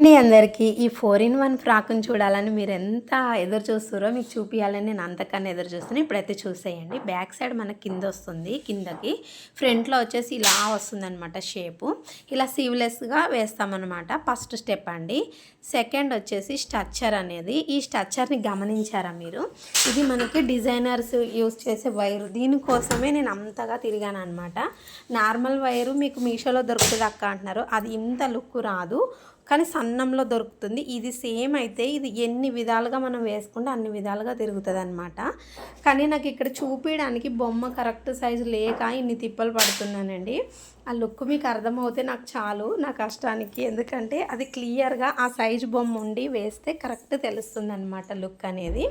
అండి అందరికీ ఈ ఫోర్ ఇన్ వన్ ఫ్రాక్ని చూడాలని మీరు ఎంత ఎదురు చూస్తారో మీకు చూపించాలని నేను అంతకన్నా ఎదురు చూస్తాను ఇప్పుడైతే చూసేయండి. బ్యాక్ సైడ్ మనకి కింద వస్తుంది కిందకి. ఫ్రంట్లో వచ్చేసి ఇలా వస్తుంది అనమాట షేపు. ఇలా సీవ్లెస్గా వేస్తామన్నమాట. ఫస్ట్ స్టెప్ అండి. సెకండ్ వచ్చేసి స్ట్రక్చర్ అనేది. ఈ స్ట్రక్చర్ని గమనించారా మీరు? ఇది మనకి డిజైనర్స్ యూస్ చేసే వైరు. దీనికోసమే నేను అంతగా తిరిగాను అనమాట నార్మల్ వైరు మీకు మీషోలో దొరుకుతుంది అక్క అంటున్నారు. అది ఇంత లుక్ రాదు. కానీ అన్నంలో దొరుకుతుంది. ఇది సేమ్ అయితే ఇది ఎన్ని విధాలుగా మనం వేసుకుంటే అన్ని విధాలుగా తిరుగుతుంది అనమాట కానీ నాకు ఇక్కడ చూపించడానికి బొమ్మ కరెక్ట్ సైజు లేక ఇన్ని తిప్పలు పడుతున్నానండి. ఆ లుక్ మీకు అర్థమవుతే నాకు చాలు నా కష్టానికి. ఎందుకంటే అది క్లియర్గా ఆ సైజు బొమ్మ ఉండి వేస్తే కరెక్ట్ తెలుస్తుంది అనమాట లుక్ అనేది.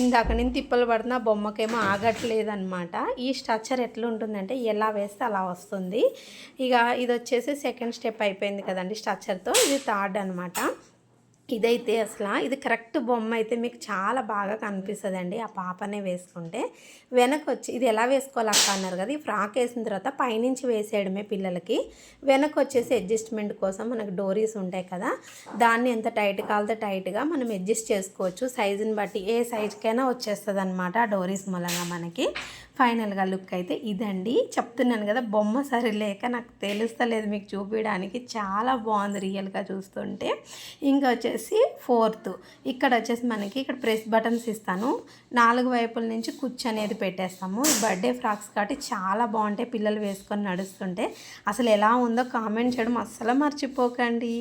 ఇందాక నేను తిప్పలు పడుతున్న బొమ్మకేమో ఆగట్లేదు అనమాట ఈ స్ట్రక్చర్ ఎట్లుంటుందంటే ఎలా వేస్తే అలా వస్తుంది. ఇక ఇది వచ్చేసి సెకండ్ స్టెప్ అయిపోయింది కదండి స్ట్రక్చర్తో ఇది థర్డ్ అనమాట ఇదైతే అసలు ఇది కరెక్ట్ బొమ్మ అయితే మీకు చాలా బాగా కనిపిస్తుంది అండి ఆ పాపనే వేసుకుంటే వెనక వచ్చి ఇది ఎలా వేసుకోవాలక్క అన్నారు కదా ఈ ఫ్రాక్ వేసిన తర్వాత పైనుంచి వేసేయడమే పిల్లలకి. వెనక వచ్చేసి అడ్జస్ట్మెంట్ కోసం మనకు డోరీస్ ఉంటాయి కదా దాన్ని ఎంత టైట్ కాలితే టైట్గా మనం అడ్జస్ట్ చేసుకోవచ్చు. సైజుని బట్టి ఏ సైజుకైనా వచ్చేస్తుంది అనమాట ఆ డోరీస్ మూలంగా మనకి. ఫైనల్గా లుక్ అయితే ఇదండి. చెప్తున్నాను కదా బొమ్మ సరిలేక నాకు తెలుస్తలేదు మీకు చూపించడానికి. చాలా బాగుంది రియల్గా చూస్తుంటే. ఇంకా వచ్చేసి వచ్చేసి ఫోర్త్. ఇక్కడ వచ్చేసి మనకి ఇక్కడ ప్రెస్ బటన్స్ ఇస్తాను. నాలుగు వైపుల నుంచి కుచ్చు అనేది పెట్టేస్తాము. బర్త్డే ఫ్రాక్స్ కాబట్టి చాలా బాగుంటాయి పిల్లలు వేసుకొని నడుస్తుంటే. అసలు ఎలా ఉందో కామెంట్ చేయడం అస్సలు మర్చిపోకండి.